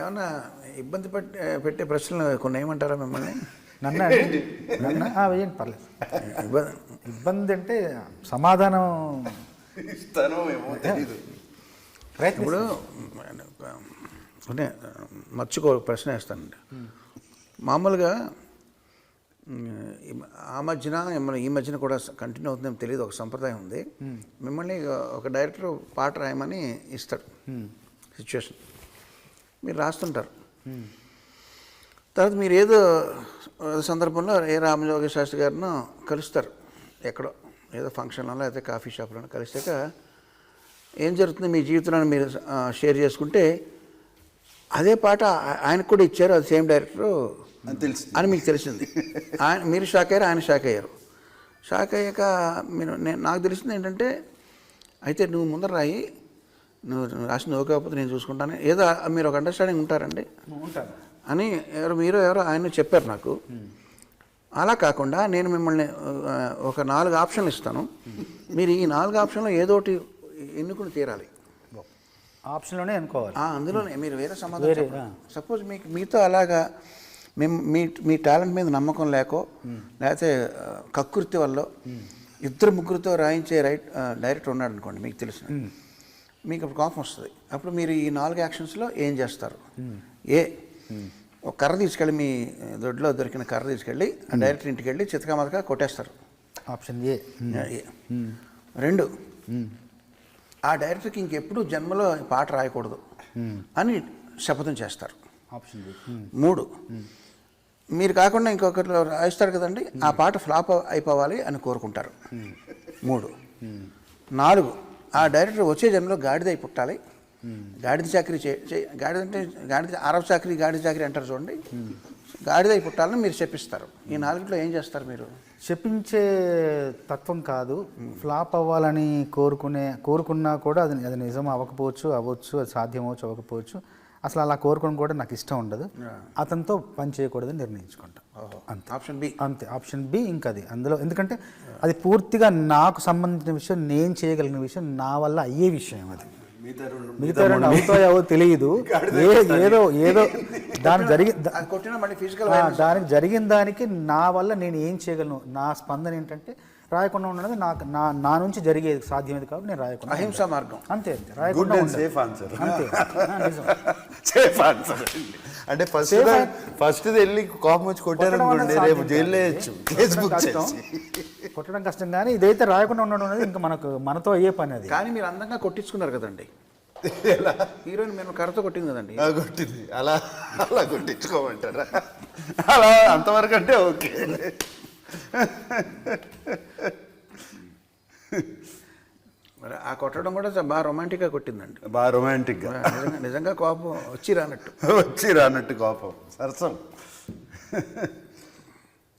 ఏమన్నా ఇబ్బంది పెట్టే పెట్టే ప్రశ్నలు కొన్ని ఏమంటారా మిమ్మల్ని? నన్ను? నన్ను? ఆ, వేయండి పర్లేదు. ఇబ్బంది ఇబ్బంది అంటే సమాధానం. ఇస్తానో ఇప్పుడు అంటే మర్చికో ప్రశ్న వేస్తానండి. మామూలుగా ఆ మధ్యన మన ఈ మధ్యన కూడా కంటిన్యూ అవుతుందేమో తెలియదు ఒక సంప్రదాయం ఉంది. మిమ్మల్ని ఒక డైరెక్టర్ పాట రాయమని ఇస్తాడు. సిచ్యువేషన్ మీరు రాస్తుంటారు. తర్వాత మీరు ఏదో సందర్భంలో ఏ రామజోగ శాస్త్రి గారినో కలుస్తారు. ఎక్కడో ఏదో ఫంక్షన్లో లేకపోతే కాఫీ షాప్లో కలిసాక ఏం జరుగుతుంది? మీ జీవితంలో మీరు షేర్ చేసుకుంటే అదే పాట ఆయనకు కూడా ఇచ్చారు. అది సేమ్ డైరెక్టరు అని తెలిసి అని మీకు తెలిసింది. ఆయన మీరు షాక్ అయ్యారు ఆయన షాక్ అయ్యారు. షాక్ అయ్యాక మీరు నేను నాకు తెలిసింది ఏంటంటే అయితే నువ్వు ముందర రాయి నువ్వు నువ్వు రాసింది ఓకే కాకపోతే నేను చూసుకుంటాను. ఏదో మీరు ఒక అండర్స్టాండింగ్ ఉంటారండి. అని ఎవరు మీరు ఎవరో ఆయన చెప్పారు నాకు. అలా కాకుండా నేను మిమ్మల్ని ఒక నాలుగు ఆప్షన్లు ఇస్తాను. మీరు ఈ నాలుగు ఆప్షన్లో ఏదో ఒకటి ఎన్నుకుని తీరాలి. ఆప్షన్లోనే అనుకోవాలి ఆ, అందులోనే మీరు వేరే సమాధానం. సపోజ్ మీకు మీతో అలాగా మేము మీ మీ టాలెంట్ మీద నమ్మకం లేకో లేకపోతే కక్కుర్తి వల్ల ఇద్దరు ముగ్గురితో రాయించే రైట్ డైరెక్టర్ ఉన్నాడు అనుకోండి మీకు తెలిసిన మీకు అప్పుడు కోపం వస్తుంది అప్పుడు మీరు ఈ నాలుగు యాక్షన్స్లో ఏం చేస్తారు? ఏ? ఒక కర్ర తీసుకెళ్ళి మీ దొడ్లో దొరికిన కర్ర తీసుకెళ్ళి ఆ డైరెక్టర్ ఇంటికి వెళ్ళి చితకామతగా కొట్టేస్తారు. Option A. రెండు. ఆ డైరెక్టర్కి ఇంకెప్పుడు జన్మలో పాట రాయకూడదు అని శపథం చేస్తారు. ఆప్షన్ మూడు. మీరు కాకుండా ఇంకొకరు రాయిస్తారు కదండి ఆ పాట ఫ్లాప్ అయిపోవాలి అని కోరుకుంటారు. మూడు. నాలుగు. ఆ డైరెక్టర్ వచ్చే జన్మలో గాడిదై పుట్టాలి. గాడిద చాకరీ చే చే- గాడిద అంటే గాడిద అరవ చాకరీ గాడిద చాకరీ అంటారు చూడండి. గాడిదై పుట్టాలని మీరు చెప్పిస్తారు. ఈ నాలుగులో ఏం చేస్తారు మీరు? చెప్పించే తత్వం కాదు. ఫ్లాప్ అవ్వాలని కోరుకునే కోరుకున్నా కూడా అది అది నిజం అవ్వకపోవచ్చు అవ్వచ్చు అది సాధ్యమవచ్చు అవ్వకపోవచ్చు అసలు అలా కోరుకోవడం కూడా నాకు ఇష్టం ఉండదు. అతనితో పని చేయకూడదని నిర్ణయించుకుంటా. అంతే. ఆప్షన్ బి అంతే. ఆప్షన్ బి ఇంకా అది. అందులో ఎందుకంటే అది పూర్తిగా నాకు సంబంధించిన విషయం నేను చేయగలిగిన విషయం నా వల్ల అయ్యే విషయం అది. మిగతా రెండు అవుతాయో తెలియదు. ఏ- ఏదో ఏదో దాని జరిగి దానికి జరిగిన దానికి నా వల్ల నేను ఏం చేయగలను? నా స్పందన ఏంటంటే రాయకుండా ఉండడం నాకు నా నా నుంచి జరిగేది సాధ్యమేది కాబట్టి నేను రాయకుండా అహింసా మార్గం. అంతే అంతే. రాయకుండా. సేఫ్ ఆన్సర్ అంతే. సేఫ్ ఆన్సర్ అంటే ఫస్ట్ ఫస్ట్ వెళ్ళి కోపం వచ్చి కొట్టారు రేపు కాదు. వేయచ్చు. కేసు కొట్టడం కష్టం. కానీ ఇదైతే రాయకుండా ఉండడం అనేది ఇంకా మనకు మనతో అయ్యే పని అది. కానీ మీరు అందంగా కొట్టించుకున్నారు కదండి. హీరోయిన్ మేము కర్రతో కొట్టింది కదండి. కొట్టింది. అలా అలా కొట్టించుకోమంటారా? అలా అంతవరకు అంటే ఓకే. మరి ఆ కొట్టడం కూడా బాగా రొమాంటిక్గా కొట్టిందండి. బాగా రొమాంటిక్గా. నిజంగా నిజంగా కోపం వచ్చి రానట్టు. వచ్చి రానట్టు కోపం. సరసం.